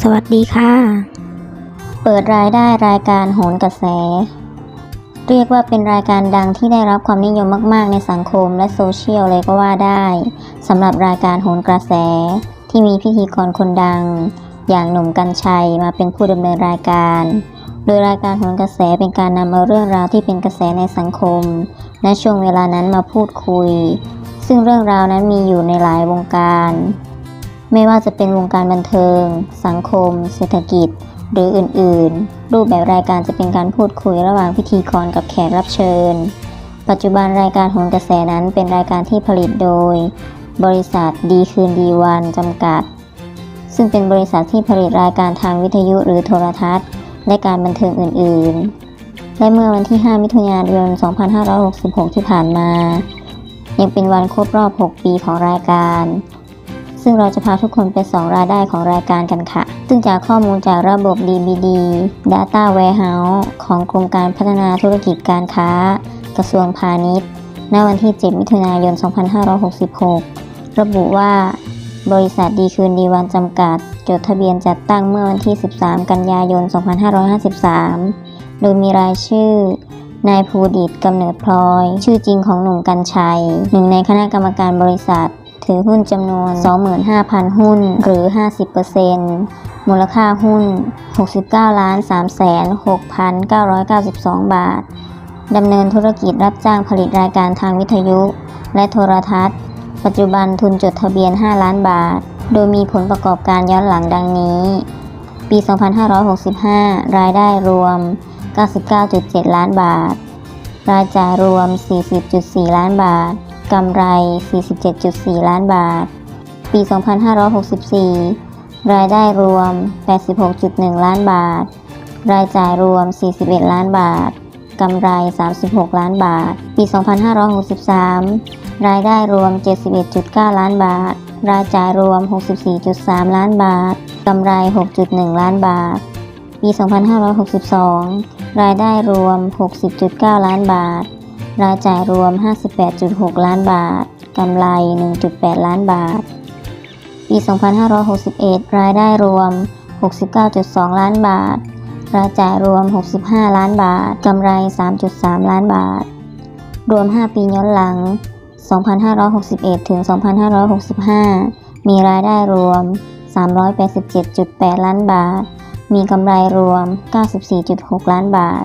สวัสดีค่ะ เปิดรายได้รายการโหนกระแส เรียกว่าเป็นรายการดังที่ได้รับความนิยมมาก ๆ ในสังคมและโซเชียลเลยก็ว่าได้สำหรับรายการโหนกระแส ที่มีพิธีกรคนดัง อย่างหนุ่มกัญชัยมาเป็นผู้ดำเนินรายการ โดยรายการโหนกระแสเป็นการนำเอาเรื่องราวที่เป็นกระแสในสังคมณช่วงเวลานั้นมาพูดคุย ซึ่งเรื่องราวนั้นมีอยู่ในหลายวงการ ไม่ว่าจะเป็นวงการบันเทิง สังคม เศรษฐกิจ หรืออื่นๆ รูปแบบรายการจะเป็นการพูดคุยระหว่างพิธีกรกับแขกรับเชิญ ปัจจุบันรายการโหนกระแสนั้นเป็นรายการที่ผลิตโดย บริษัทดีคืนดีวันจำกัด ซึ่งเป็นบริษัทที่ผลิตรายการทางวิทยุหรือโทรทัศน์ และการบันเทิงอื่นๆ และเมื่อวันที่ 5 มิถุนายน 2566 ที่ผ่านมา ยังเป็นวันครบรอบ 6 ปีของรายการ ซึ่งเราจะพาทุกคนไปส่องรายได้ของรายการกันค่ะ ซึ่งจากข้อมูลจากระบบ DBD Data Warehouse ของกรมการพัฒนาธุรกิจการค้า กระทรวงพาณิชย์ ณ วันที่ 7 มิถุนายน 2566 ระบุว่าบริษัทดีคืนดีวันจำกัด จดทะเบียนจัดตั้งเมื่อวันที่ 13 กันยายน 2553 โดยมีรายชื่อนายภูดิตกำเนิดพลอย ชื่อจริงของหนุ่มกัญชัย หนึ่งในคณะกรรมการบริษัท ถือหุ้นจำนวน 25,000 หุ้น หรือ 50%มูลค่าหุ้น 69ล้าน36,992 บาทดำเนินธุรกิจรับจ้างผลิตรายการทางวิทยุ และโทรทัศน์ ปัจจุบันทุนจดทะเบียน 5 ล้านบาท โดยมีผลประกอบการย้อนหลังดังนี้ ปี 2565 รายได้รวม 99.7 ล้านบาท รายจ่ายรวม 40.4 ล้านบาท กำไร 47.4 ล้านบาท ปี 2564 รายได้รวม 86.1 ล้านบาท รายจ่ายรวม 41 ล้านบาท กำไร 36 ล้านบาท ปี 2563 รายได้รวม 71.9 ล้านบาท รายจ่ายรวม 64.3 ล้านบาท กำไร 6.1 ล้านบาท ปี 2562 รายได้รวม 60.9 ล้านบาท รายจ่ายรวม 58.6 ล้านบาท กำไร 1.8 ล้านบาท ปี 2561 รายได้รวม 69.2 ล้านบาท รายจ่ายรวม 65 ล้านบาท กำไร 3.3 ล้านบาท รวม 5 ปีย้อนหลัง 2561 ถึง 2565 มีรายได้รวม 387.8 ล้านบาท มีกำไรรวม 94.6 ล้านบาท